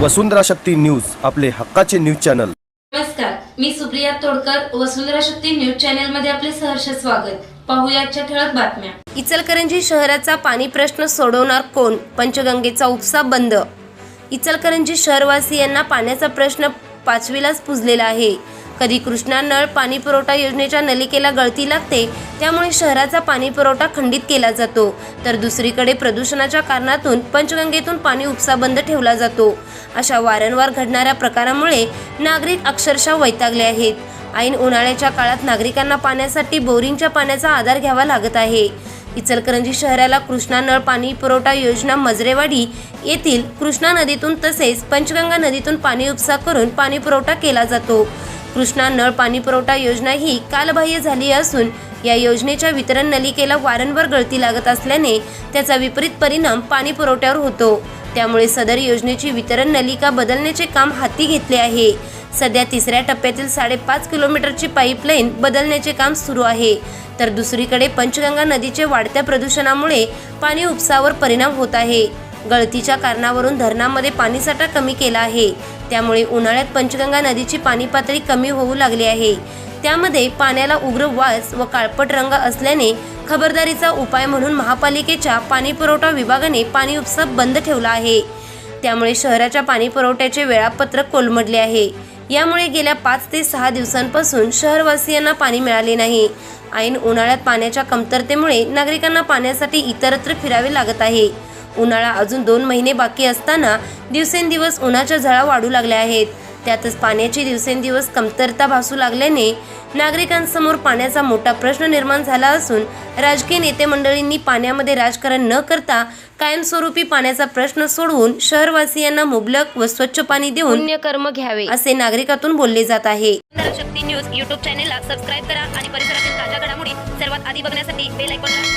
वसुंधरा Shakti news आपले हक्काचे news channel. नमस्कार मी सुप्रिया तोडकर वसुंधरा शक्ती न्यूज चॅनलमध्ये आपले सहर्ष स्वागत. पाहूया आजच्या ठळक बातम्या. इचलकरंजी शहराचा पाणी प्रश्न सोडवणार कोण? पंचगंगेचा उपसा बंद. इचलकरंजी शहरवासियांना पाण्याचा प्रश्न पाचवीलाच पुजलेला आहे. कधी कृष्णा नळ पाणी पुरवठा योजनेच्या नलिकेला गळती लागते त्यामुळे शहराचा पाणी पुरवठा खंडित केला जातो. तर दुसरीकडे प्रदूषणाच्या कारणातून पंचगंगेतून पाणी उपसा बंद ठेवला जातो. अशा वारंवार घडणाऱ्या प्रकारामुळे नागरिक अक्षरशः वैतागले आहेत. ऐन उन्हाळ्याच्या काळात नागरिकांना पाण्यासाठी बोरिंगच्या पाण्याचा आधार घ्यावा लागत आहे. इचलकरंजी शहराला कृष्णा नळ पाणी पुरवठा योजना मजरेवाडी येथील कृष्णा नदीतून तसेच पंचगंगा नदीतून पाणी उपसा करून पाणी पुरवठा केला जातो. कृष्णा नळ पाणी पुरवठा योजना ही कालबाह्य झाली असून या योजनेच्या वितरण नलिकेला वारंवार गळती लागत असल्याने त्याचा विपरीत परिणाम पाणी पुरवठ्यावर होतो. त्यामुळे सदर योजनेची वितरण नलिका बदलण्याचे काम हाती घेतले आहे. सध्या तिसऱ्या टप्प्यातील साडेपाच किलोमीटरची पाईपलाईन बदलण्याचे काम सुरू आहे. तर दुसरीकडे पंचगंगा नदीचे वाढत्या प्रदूषणामुळे पाणी उपसावर परिणाम होत आहे. गळतीच्या कारणावरून धरणामध्ये पाणीसाठा कमी केला आहे. त्यामुळे उन्हाळ्यात पंचगंगा नदीची पाणी पातळी कमी होऊ लागली आहे. त्यामध्ये पाण्याला उग्र वास व काळपट रंग असल्याने खबरदारीचा उपाय म्हणून महापालिकेच्या पाणी पुरवठा विभागाने पाणी उपसा बंद ठेवला आहे. त्यामुळे शहराच्या पाणी पुरवठ्याचे वेळापत्रक कोलमडले आहे. यामुळे गेल्या पाच ते सहा दिवसांपासून शहरवासियांना पाणी मिळाले नाही. ऐन उन्हाळ्यात पाण्याच्या कमतरतेमुळे नागरिकांना पाण्यासाठी इतरत्र फिरावे लागत आहे. उन्हाळा अजून दोन महिने बाकी असताना दिवसेंदिवस उन्हाच्या झळा वाढू लागल्या आहेत. त्यातच पाण्याची दिवसेंदिवस कमतरता भासू लागल्याने नागरिकांसमोर पाण्याचा मोठा प्रश्न निर्माण झाला असून राजकीय नेते मंडळींनी पाण्यामध्ये राजकारण न करता कायमस्वरूपी पाण्याचा प्रश्न सोडवून शहरवासियांना मुबलक व स्वच्छ पाणी देऊन पुण्यकर्म घ्यावे. असे नागरिकातून बोलले जात आहे. शक्ती न्यूज युट्यूब चॅनेलला सबस्क्राईब करा आणि परिसरातील ताज्या घडामोडी सर्वात आधी बघण्यासाठी बेल आयकॉनला